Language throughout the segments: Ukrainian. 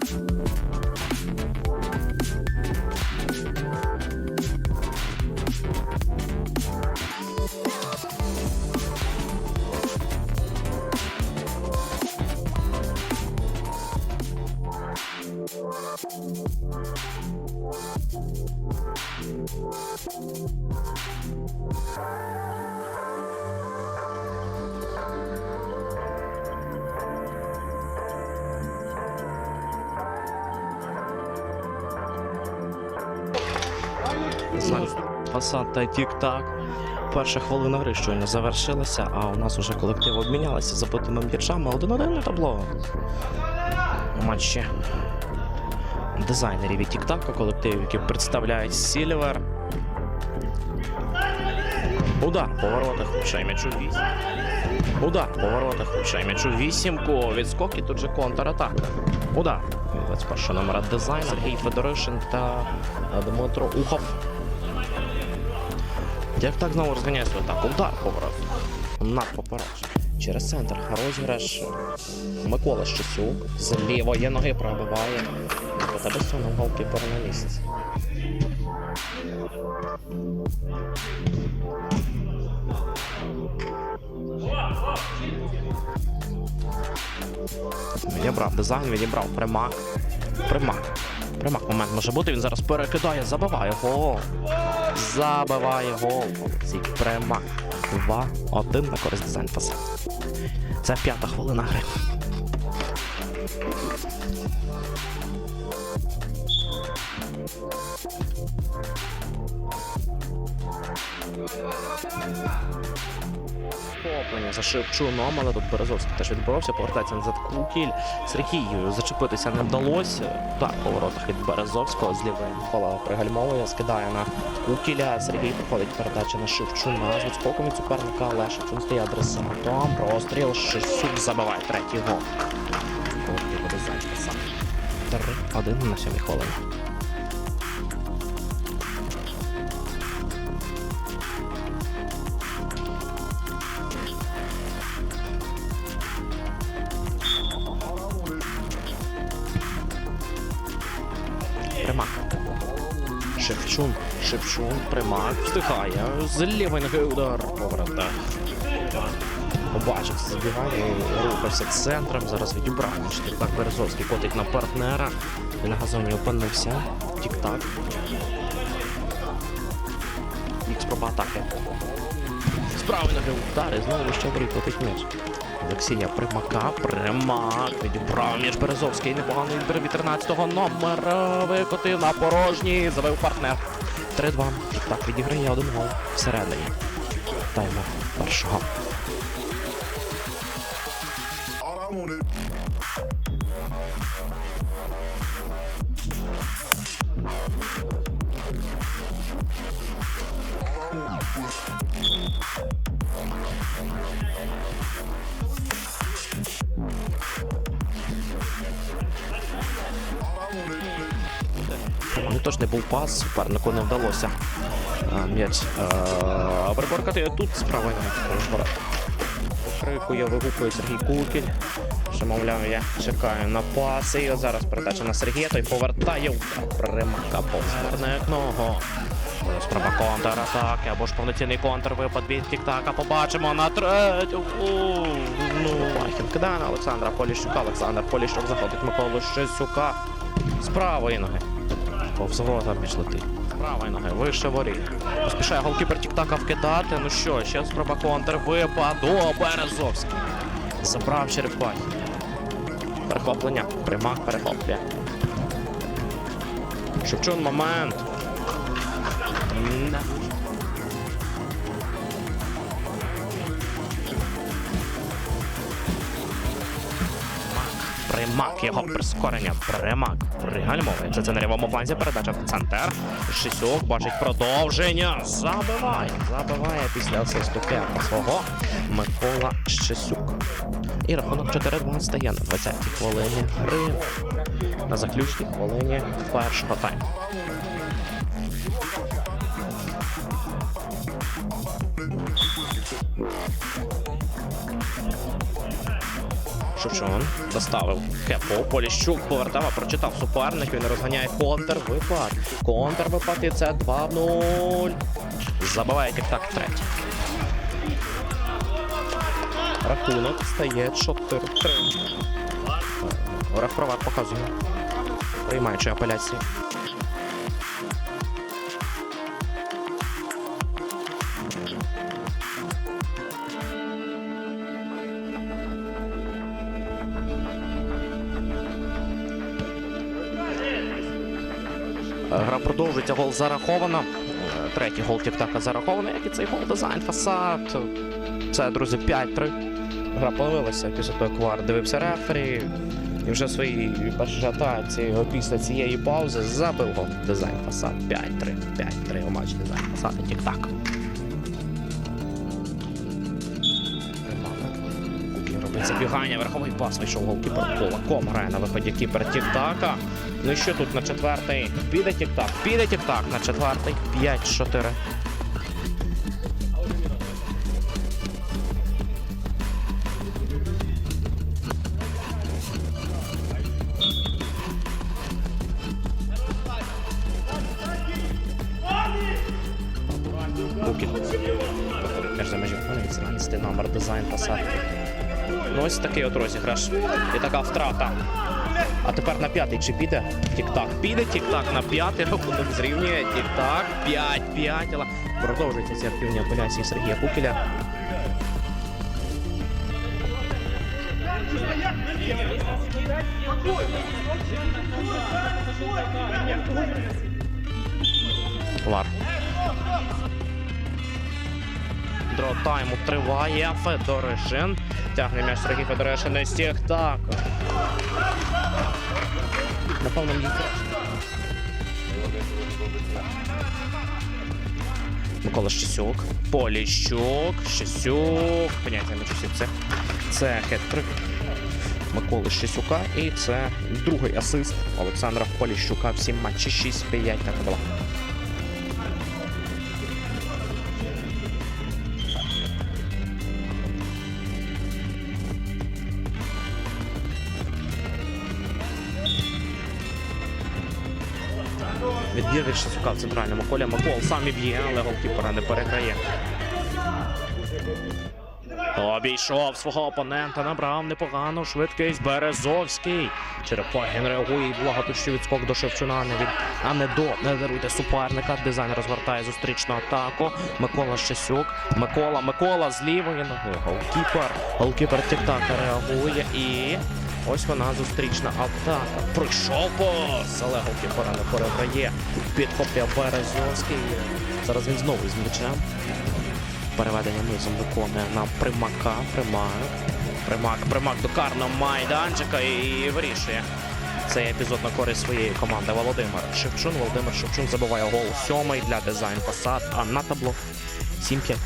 Thank Пасад та тік-так. Перша хвилина гри щойно завершилася, а у нас уже колектив обмінялися забитими м'ячами. Один-один на табло. Матчі дизайнерів і тік-така, колективів, які представляють Сільвер. Удар по воротах, влучає м'ячу 8. Удар по воротах, влучає м'ячу вісімку. Відскок і тут же контратака. Удар. Від 21 номера дизайн Сергій Федоришин та Дмитро Ухов. Як так знову розганяє свою атаку? Удар поворот. Над попередження. Через центр. Розіграш. Микола Щесюк. З лівої ноги пробиває. Тебе сунув голкіпер на. Відібрав дизайн, відібрав примак. Примак. Примак момент може бути. Він зараз перекидає, забиває гол. Забиває гол. Олексій Примак. 2-1 на користь дизайн фасад. Це п'ята хвилина гри. Поплення за Шевчуном, але тут Березовський теж відборовся, повертається назад Кукіль. Сергію зачепитися не вдалося. Так, по воротах від Березовського з лівої Микола пригальмовує, скидає на Кукіля. Сергій проходить передача на Шевчуна з відскоком від суперника, але Шевчун стає адресатом. Простріл Шисюк забиває третій гол. Колектив Березовська сам. 3-1 на сьомій хвилині. Примак. Шевчун. Шевчун. Примак. Встигає. З лівої ноги удар. Поворота. Побачив забігання, рухався центром. Зараз відібрав. Так Березовський котить на партнера. І на газоні опинився. Тік-так. Ікс проба атаки. З правої ноги удар і знову ще в котить м'яч. Олексія Примака, Примак, відібрав між Березовський, непоганий відбір від 13-го номера, викотив на порожній, завив партнер. 3-2. Так, відіграє один гол всередині. Таймер першого. I wanted. Ну тож не був пас, супернику не вдалося. М'яч приборкати тут справа не Крикує, вигукує Сергій Кукіль. Що, мовляв, я чекаю на пас. І зараз передача на Сергія, той повертає удар. Примака повзверне ногу. Спроба контратаки або ж повноцінний контрвипад від Тіктака. Побачимо на третю. Ну, кидає на Олександра Поліщука. Олександр Поліщук заходить Миколу Щесюка. З правої ноги. Повз ворота летить. З правої ноги, вище воріт. Поспішає голкіпер Тіктака вкидати. Ну що, ще спроба контр випаду. Березовський. Забрав Черепахи. Перехоплення. Примак перехоплює. Шевчун момент. Примак, його прискорення. Примак. Пригальмовується. Це на лівому фланзі. Передача в центр. Шисюк бачить продовження. Забиває. Забиває після асисту п'ятого свого Микола Щесюк. І рахунок 4-2 стає на 20-й хвилині гри. На заключній хвилині першого тайму. Шевчун доставив Хепо. Поліщук повертав, прочитав суперник. Він розганяє контрвипад. Контрвипад і це 2-0. Забиває так третій. Рахунок стає 4-3. Рефровар показує. Приймаючи апеляцію. Гра продовжується, гол зараховано. Е, Третій гол тіктака зараховано, як і цей гол дизайн фасад. Це, друзі, 5-3. Гра появилася після того, як Вар дивився рефері. І вже в своїй першій атаці після цієї паузи забив гол дизайн фасад 5-3. 5-3 у матчі дизайн фасад і тік-так. Забігання, верховий пас вийшов голкіпер Кулаком грає на виході кіпер Тік-така. Ну і що тут на четвертий? Піде Тік-так, піде Тік-так на четвертий. 5-4. Ось такий от розіграш. І така втрата. А тепер на п'ятий чи піде? Тік-так. Піде тік-так на п'ятий. Рахунок зрівнює. Тік-так. 5-5. Але продовжуються ці активні апеляції Сергія Кукеля. Вар. Дро тайму триває. Федоришин. Тягне м'яч Сергій Федоришин із тік-так. Напевно, мені. Микола Щасюк. Поліщук. Щасюк. Поняття не часів. Це, це хет-трик Миколи Щасюка. І це другий асист Олександра Поліщука. Всі матчі 6-5 так було. Відбір шукав центральному колі. Макол сам і б'є, але голкіпера не переграє. Обійшов свого опонента, набрав непогану швидкість Березовський. Черепахін реагує і благотущий відскок до Шевчуна, не від, а не до не даруйте суперника. Дизайн розвертає зустрічну атаку. Микола Щасюк. Микола, Микола з лівої ноги. Голкіпер. Голкіпер тік-така реагує і. Ось вона зустрічна атака. Прийшов пас, але голкіпера не переграє. Підхоплює Березовський. Зараз він знову з м'ячем. Переведення низом виконує на примака. Примак. Примак, примак до карного майданчика і вирішує цей епізод на користь своєї команди Володимир Шевчун. Володимир Шевчун забиває гол сьомий для дизайн фасад, а на табло 7-5.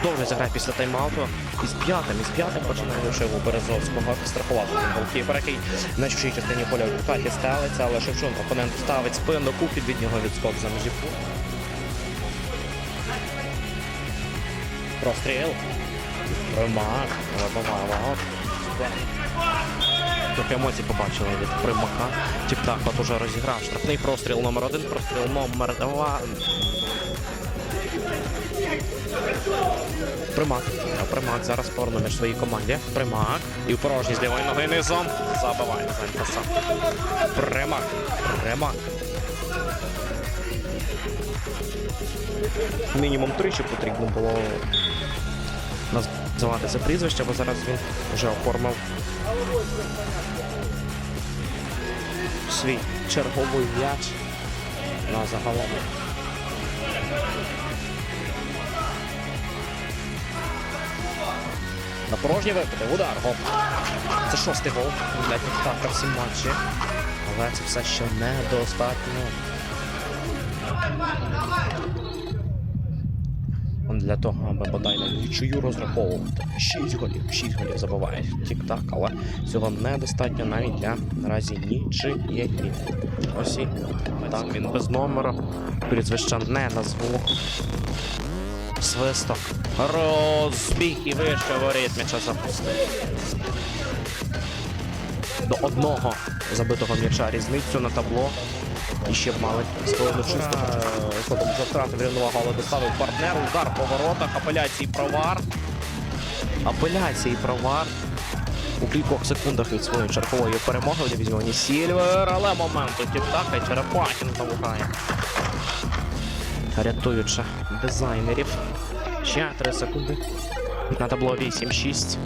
Продовжується гра після тайм-ауту. Із п'ятим, із п'ятим починає лише у Березовського страхувати голкіпер, який на чужій частині поля в хаті ставиться, але Шевчун опонент ставить спину, купить від нього відскок за межі поля. Простріл. Примак. Трохи емоцій побачили від примака. Тік-так от уже розіграв. Штрафний простріл номер один, простріл номер два. Примак. Примак зараз повернув між своїй команді. Примак. І в порожній з лівої ноги низом. Забиває Занькаса. Примак. Примак. Мінімум тричі потрібно було називати це прізвище, бо зараз він вже оформив свій черговий м'яч на загалом. На порожні випади. Удар. Гол. Це шостий гол для Тік-Така в цім матчі. Але це все ще недостатньо. Для того, аби бодай на нічию розраховувати. 6 голів, 6 голів забиває Тік-Так, але цього недостатньо навіть для наразі нічиєї. Ось і так, він без номера. Прізвища не назву. Свисток. Розбіг і вище воріт м'яча запустив. До одного забитого м'яча різницю на табло. І ще б мали з половину чистого. Ходом врятував, але доставив партнер. Удар по воротах, апеляції провар. Апеляції провар. У кількох секундах від своєї чергової перемоги в дивізіоні Сільвер, але моменту тік-така і Черепахін знову. Рятуючи дизайнерів. Ще 3 секунди. На табло 8-6.